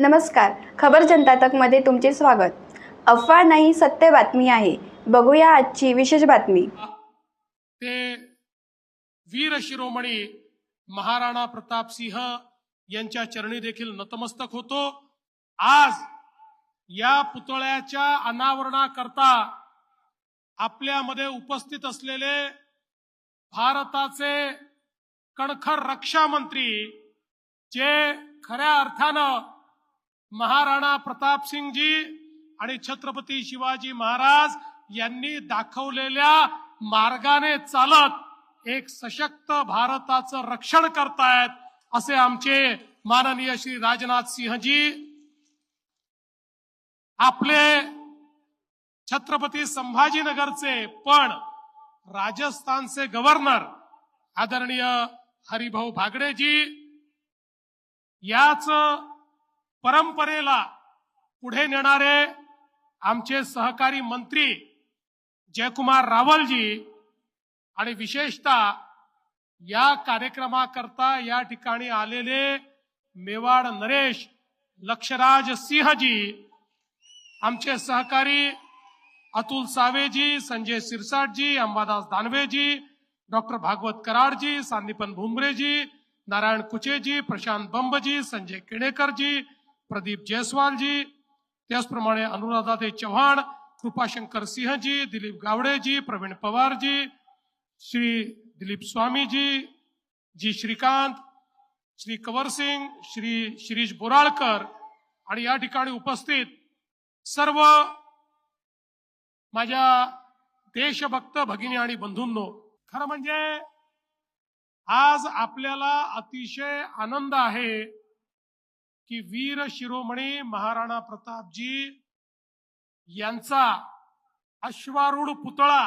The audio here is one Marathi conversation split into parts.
नमस्कार. खबर जनता तकमध्ये तुमचे स्वागत. अफवा नाही सत्य बातमी आहे. बघूया आजची विशेष बातमी. ते वीर शिरोमणी महाराणा प्रताप सिंह यांच्या चरणी देखील नतमस्तक होतो. आज या पुतळ्याच्या अनावरणाकरता आपल्यामध्ये उपस्थित असलेले भारताचे कणखर रक्षा मंत्री जे खऱ्या अर्थानं महाराणा प्रताप सिंगजी आणि छत्रपती शिवाजी महाराज यांनी दाखवलेल्या मार्गाने चालत एक सशक्त भारताचं रक्षण करतायत असे आमचे माननीय श्री राजनाथ सिंहजी. आपले छत्रपती संभाजीनगरचे पण राजस्थानचे गव्हर्नर आदरणीय हरिभाऊ भागडेजी याच परंपरेला पुढे नेणारे आमचे सहकारी मंत्री जयकुमार रावलजी आणि विशेषतः या कार्यक्रमाकरता या ठिकाणी आलेले मेवाड नरेश लक्षराज सिंहजी आमचे सहकारी अतुल सावेजी संजय सिरसाटजी अंबादास दानवेजी डॉक्टर भागवत कराडजी सांदीपन भुमरेजी नारायण कुचेजी प्रशांत बंबजी संजय केणेकरजी प्रदीप जयस्वालजी त्याचप्रमाणे अनुराधाते चव्हाण कृपाशंकर सिंहजी दिलीप गावडेजी प्रवीण पवारजी श्री दिलीप स्वामीजी जी श्रीकांत श्री कवरसिंग श्री शिरीष बोराळकर आणि या ठिकाणी उपस्थित सर्व माझ्या देशभक्त भगिनी आणि बंधूंनो खरं म्हणजे आज आपल्याला अतिशय आनंद आहे की वीर शिरोमणी महाराणा प्रतापजी यांचा अश्वारूढ पुतळा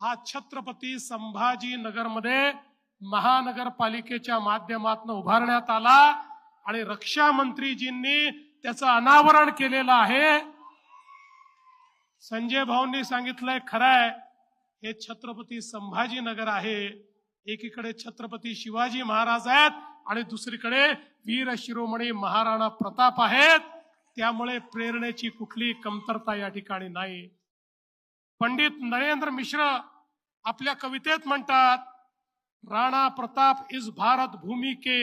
हा छत्रपती संभाजी नगरमध्ये महानगरपालिकेच्या माध्यमातून उभारण्यात आला आणि रक्षा मंत्रीजींनी त्याचं अनावरण केलेलं आहे. संजय भाऊंनी सांगितलंय खरंय हे छत्रपती संभाजीनगर आहे. एकीकडे छत्रपती शिवाजी महाराज आहेत आणि दुसरीकडे वीर शिरोमणी महाराणा प्रताप आहेत. त्यामुळे प्रेरणेची कुठली कमतरता या ठिकाणी नाही. पंडित नरेंद्र मिश्र आपल्या कवितेत म्हणतात राणा प्रताप इस भारत भूमि के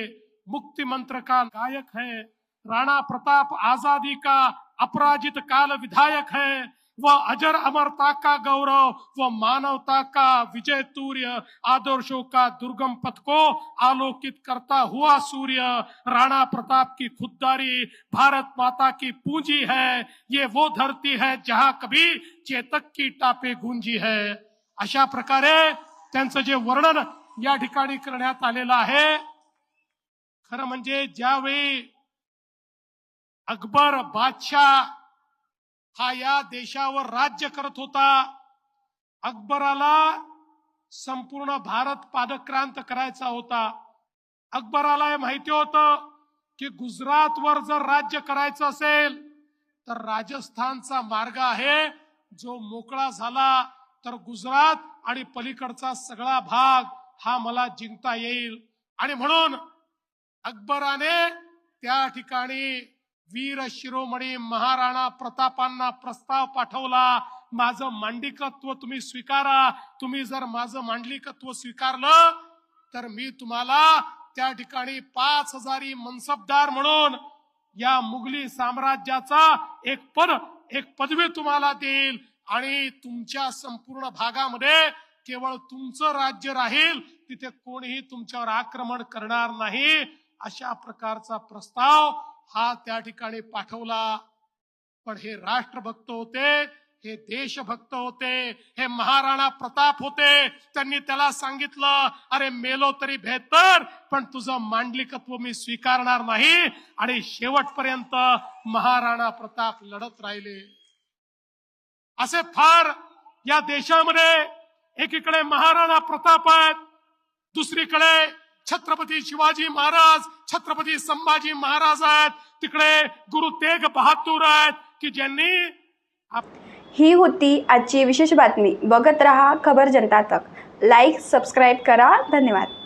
मुक्ति मंत्र का गायक है. राणा प्रताप आजादी का अपराजित काल विधायक है. वह अजर अमरता का गौरव व मानवता का विजय तूर्य, आदर्शों का दुर्गम पथ को आलोकित करता हुआ सूर्य, राणा प्रताप की खुददारी, भारत माता की पूंजी है, ये वो धरती है जहाँ कभी चेतक की टापे गुंजी है। अशा प्रकारे त्यांचं जे वर्णन या ठिकाणी करण्यात आलेलं आहे, खरं म्हणजे ज्यावेळी अकबर बादशाह हा या देशावर राज्य करत होता. अकबराला संपूर्ण भारत पादक्रांत करायचा होता. अकबराला हे माहिती होतं की गुजरातवर जर राज्य करायचं असेल तर राजस्थानचा मार्ग आहे जो मोकळा झाला तर गुजरात आणि पलीकडचा सगळा भाग हा मला जिंकता येईल. आणि म्हणून अकबराने त्या ठिकाणी वीर शिरोमणी महाराणा प्रतापांना प्रस्ताव पाठवला. माझं मांडिकत्व तुम्ही स्वीकारा. तुम्ही जर माझं मांडलिकत्व स्वीकारलं तर मी तुम्हाला त्या ठिकाणी पाच हजारी मनसबदार म्हणून या मुघली साम्राज्याचा एक पद एक पदवी तुम्हाला देईल. आणि तुमच्या संपूर्ण भागामध्ये केवळ तुमचं राज्य राहील. तिथे कोणीही तुमच्यावर आक्रमण करणार नाही. अशा प्रकारचा प्रस्ताव हा त्या ठिकाणी पाठवला. पण हे राष्ट्रभक्त होते हे देशभक्त होते हे महाराणा प्रताप होते. त्यांनी त्याला सांगितलं अरे मेलो तरी बेहतर पण तुझं मांडलिकत्व मी स्वीकारणार नाही. आणि शेवटपर्यंत महाराणा प्रताप लढत राहिले. असे फार या देशामध्ये एकीकडे महाराणा प्रताप आहेत दुसरीकडे छत्रपती शिवाजी महाराज छत्रपती संभाजी महाराज आहेत. तिकडे गुरु तेग बहादूर आहेत की ज्यांनी ही होती आजची विशेष बातमी. बघत रहा खबर जनता तक. लाईक सबस्क्राईब करा. धन्यवाद.